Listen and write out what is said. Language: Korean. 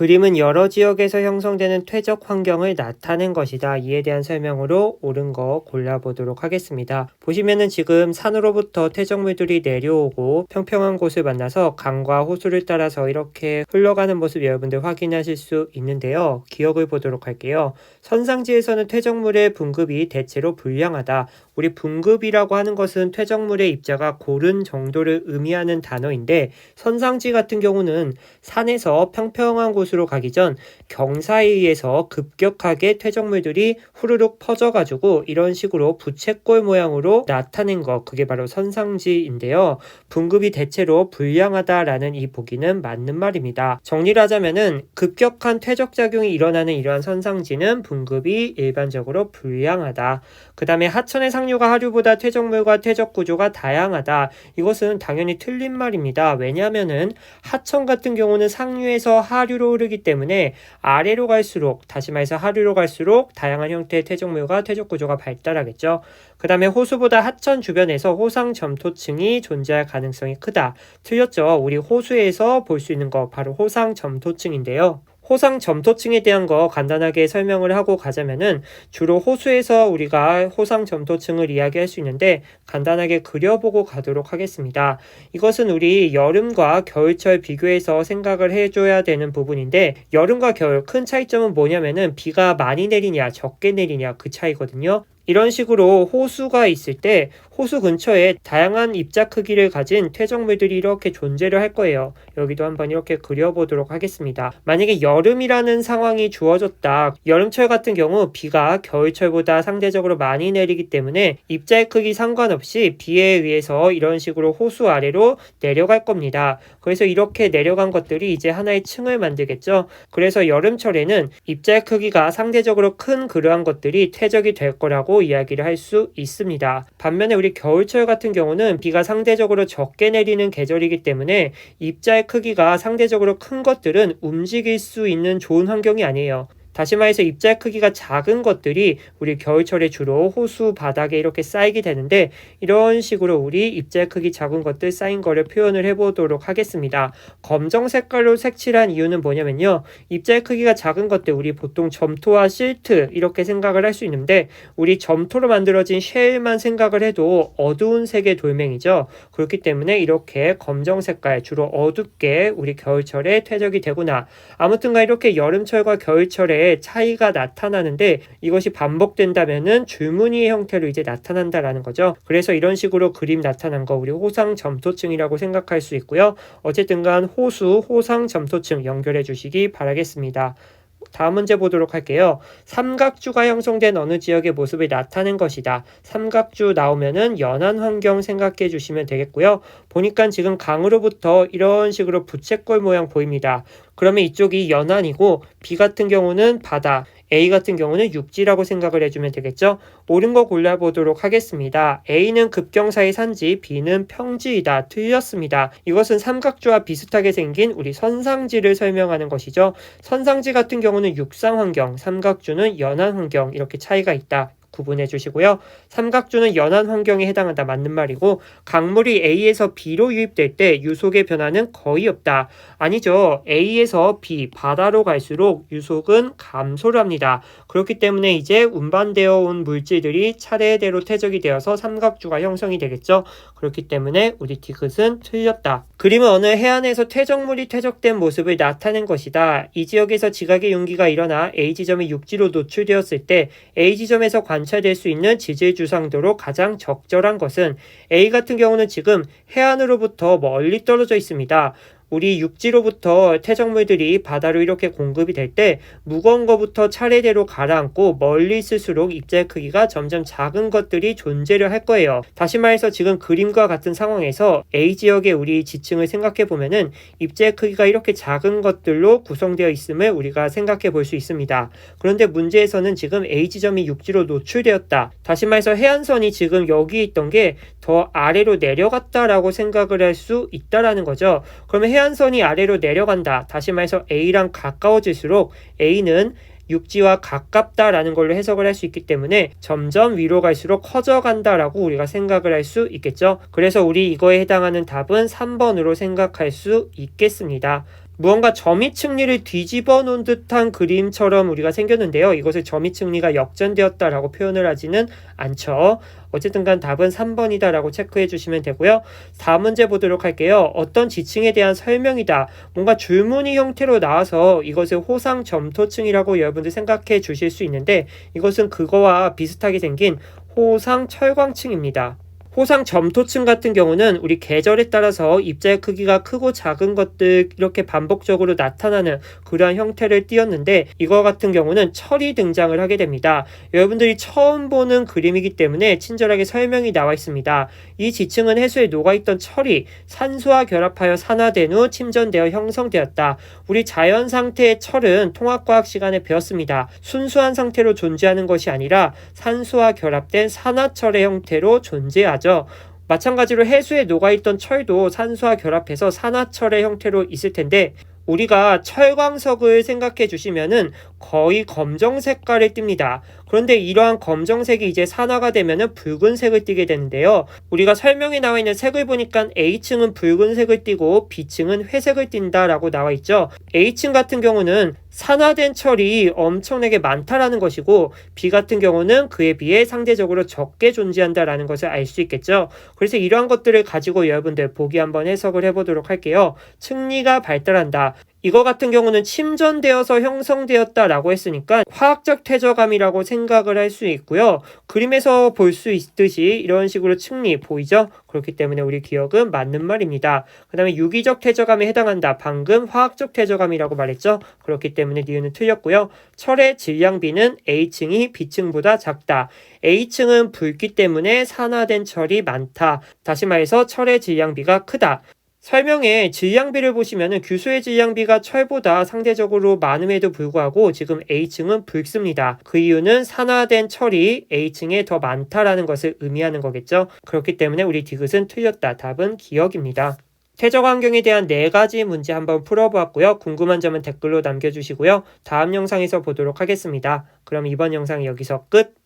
그림은 여러 지역에서 형성되는 퇴적 환경을 나타낸 것이다. 이에 대한 설명으로 옳은 거 골라보도록 하겠습니다. 보시면은 지금 산으로부터 퇴적물들이 내려오고 평평한 곳을 만나서 강과 호수를 따라서 이렇게 흘러가는 모습 여러분들 확인하실 수 있는데요. 기억을 보도록 할게요. 선상지에서는 퇴적물의 분급이 대체로 불량하다. 우리 분급이라고 하는 것은 퇴적물의 입자가 고른 정도를 의미하는 단어인데 선상지 같은 경우는 산에서 평평한 곳 으로 가기 전 경사에 의해서 급격하게 퇴적물들이 후루룩 퍼져가지고 이런 식으로 부채꼴 모양으로 나타낸 것 그게 바로 선상지인데요. 분급이 대체로 불량하다라는 이 보기는 맞는 말입니다. 정리를 하자면은 급격한 퇴적 작용이 일어나는 이러한 선상지는 분급이 일반적으로 불량하다. 그 다음에 하천의 상류가 하류보다 퇴적물과 퇴적 구조가 다양하다. 이것은 당연히 틀린 말입니다. 왜냐하면은 하천 같은 경우는 상류에서 하류로 흐르기 때문에 아래로 갈수록 다시 말해서 하류로 갈수록 다양한 형태의 퇴적물과 퇴적 구조가 발달하겠죠. 그 다음에 호수보다 하천 주변에서 호상 점토층이 존재할 가능성이 크다. 틀렸죠. 우리 호수에서 볼 수 있는 거 바로 호상 점토층인데요. 호상 점토층에 대한 거 간단하게 설명을 하고 가자면은 주로 호수에서 우리가 호상 점토층을 이야기할 수 있는데 간단하게 그려보고 가도록 하겠습니다. 이것은 우리 여름과 겨울철 비교해서 생각을 해줘야 되는 부분인데 여름과 겨울 큰 차이점은 뭐냐면은 비가 많이 내리냐 적게 내리냐 그 차이거든요. 이런 식으로 호수가 있을 때 호수 근처에 다양한 입자 크기를 가진 퇴적물들이 이렇게 존재를 할 거예요. 여기도 한번 이렇게 그려보도록 하겠습니다. 만약에 여름이라는 상황이 주어졌다. 여름철 같은 경우 비가 겨울철보다 상대적으로 많이 내리기 때문에 입자의 크기 상관없이 비에 의해서 이런 식으로 호수 아래로 내려갈 겁니다. 그래서 이렇게 내려간 것들이 이제 하나의 층을 만들겠죠. 그래서 여름철에는 입자의 크기가 상대적으로 큰 그러한 것들이 퇴적이 될 거라고 이야기를 할 수 있습니다. 반면에 우리 겨울철 같은 경우는 비가 상대적으로 적게 내리는 계절이기 때문에 입자의 크기가 상대적으로 큰 것들은 움직일 수 있는 좋은 환경이 아니에요. 다시 말해서 입자 크기가 작은 것들이 우리 겨울철에 주로 호수 바닥에 이렇게 쌓이게 되는데 이런 식으로 우리 입자 크기 작은 것들 쌓인 거를 표현을 해보도록 하겠습니다. 검정 색깔로 색칠한 이유는 뭐냐면요. 입자 크기가 작은 것들 우리 보통 점토와 실트 이렇게 생각을 할 수 있는데 우리 점토로 만들어진 쉘만 생각을 해도 어두운 색의 돌멩이죠. 그렇기 때문에 이렇게 검정 색깔 주로 어둡게 우리 겨울철에 퇴적이 되구나. 아무튼가 이렇게 여름철과 겨울철에 차이가 나타나는데 이것이 반복된다면은 줄무늬의 형태로 이제 나타난다라는 거죠. 그래서 이런 식으로 그림 나타난 거 우리 호상 점토층이라고 생각할 수 있고요. 어쨌든 간 호수 호상 점토층 연결해 주시기 바라겠습니다. 다음 문제 보도록 할게요. 삼각주가 형성된 어느 지역의 모습을 나타낸 것이다. 삼각주 나오면은 연한 환경 생각해 주시면 되겠고요. 보니까 지금 강으로부터 이런 식으로 부채꼴 모양 보입니다. 그러면 이쪽이 연안이고 B 같은 경우는 바다, A 같은 경우는 육지라고 생각을 해주면 되겠죠. 옳은 거 골라보도록 하겠습니다. A는 급경사의 산지, B는 평지이다. 틀렸습니다. 이것은 삼각주와 비슷하게 생긴 우리 선상지를 설명하는 것이죠. 선상지 같은 경우는 육상 환경, 삼각주는 연안 환경 이렇게 차이가 있다. 구분해 주시고요. 삼각주는 연한 환경에 해당한다 맞는 말이고 강물이 A에서 B로 유입될 때 유속의 변화는 거의 없다. 아니죠. A에서 B 바다로 갈수록 유속은 감소를 합니다. 그렇기 때문에 이제 운반되어 온 물질들이 차례대로 퇴적이 되어서 삼각주가 형성이 되겠죠. 그렇기 때문에 우리 디귿은 틀렸다. 그림은 어느 해안에서 퇴적물이 퇴적된 모습을 나타낸 것이다. 이 지역에서 지각의 용기가 일어나 A 지점이 육지로 노출되었을 때 A 지점에서 관 찰될 수 있는 지질 주상도로 가장 적절한 것은 A 같은 경우는 지금 해안으로부터 멀리 떨어져 있습니다. 우리 육지로부터 퇴적물들이 바다로 이렇게 공급이 될 때 무거운 것부터 차례대로 가라앉고 멀리 있을수록 입자의 크기가 점점 작은 것들이 존재를 할 거예요. 다시 말해서 지금 그림과 같은 상황에서 A 지역의 우리 지층을 생각해 보면은 입자의 크기가 이렇게 작은 것들로 구성되어 있음을 우리가 생각해 볼 수 있습니다. 그런데 문제에서는 지금 A 지점이 육지로 노출되었다. 다시 말해서 해안선이 지금 여기 있던 게 더 아래로 내려갔다라고 생각을 할 수 있다라는 거죠. 그러면 해안 선이 아래로 내려간다. 다시 말해서 A랑 가까워질수록 A는 육지와 가깝다라는 걸로 해석을 할 수 있기 때문에 점점 위로 갈수록 커져간다라고 우리가 생각을 할 수 있겠죠. 그래서 우리 이거에 해당하는 답은 3번으로 생각할 수 있겠습니다. 무언가 점이 층리를 뒤집어 놓은 듯한 그림처럼 우리가 생겼는데요. 이것을 점이 층리가 역전되었다라고 표현을 하지는 않죠. 어쨌든 간 답은 3번이다라고 체크해 주시면 되고요. 다음 문제 보도록 할게요. 어떤 지층에 대한 설명이다. 뭔가 줄무늬 형태로 나와서 이것을 호상 점토층이라고 여러분들 생각해 주실 수 있는데 이것은 그거와 비슷하게 생긴 호상 철광층입니다. 호상 점토층 같은 경우는 우리 계절에 따라서 입자의 크기가 크고 작은 것들 이렇게 반복적으로 나타나는 그러한 형태를 띄었는데 이거 같은 경우는 철이 등장을 하게 됩니다. 여러분들이 처음 보는 그림이기 때문에 친절하게 설명이 나와 있습니다. 이 지층은 해수에 녹아있던 철이 산소와 결합하여 산화된 후 침전되어 형성되었다. 우리 자연 상태의 철은 통합과학 시간에 배웠습니다. 순수한 상태로 존재하는 것이 아니라 산소와 결합된 산화철의 형태로 존재하 죠. 마찬가지로 해수에 녹아있던 철도 산소와 결합해서 산화철의 형태로 있을 텐데 우리가 철광석을 생각해 주시면은 거의 검정 색깔을 띱니다. 그런데 이러한 검정색이 이제 산화가 되면은 붉은색을 띠게 되는데요. 우리가 설명에 나와 있는 색을 보니까 A층은 붉은색을 띠고 B층은 회색을 띈다라고 나와 있죠. A층 같은 경우는 산화된 철이 엄청나게 많다라는 것이고 B 같은 경우는 그에 비해 상대적으로 적게 존재한다라는 것을 알 수 있겠죠. 그래서 이러한 것들을 가지고 여러분들 보기 한번 해석을 해보도록 할게요. 층리가 발달한다. 이거 같은 경우는 침전되어서 형성되었다라고 했으니까 화학적 퇴적감이라고 생각을 할 수 있고요. 그림에서 볼 수 있듯이 이런 식으로 층리 보이죠? 그렇기 때문에 우리 기억은 맞는 말입니다. 그 다음에 유기적 퇴적감에 해당한다. 방금 화학적 퇴적감이라고 말했죠? 그렇기 때문에 니은은 틀렸고요. 철의 질량비는 A층이 B층보다 작다. A층은 붉기 때문에 산화된 철이 많다. 다시 말해서 철의 질량비가 크다. 설명에 질량비를 보시면은 규소의 질량비가 철보다 상대적으로 많음에도 불구하고 지금 A층은 붉습니다. 그 이유는 산화된 철이 A층에 더 많다라는 것을 의미하는 거겠죠. 그렇기 때문에 우리 디귿은 틀렸다. 답은 기억입니다. 퇴적 환경에 대한 네 가지 문제 한번 풀어보았고요. 궁금한 점은 댓글로 남겨주시고요. 다음 영상에서 보도록 하겠습니다. 그럼 이번 영상 여기서 끝!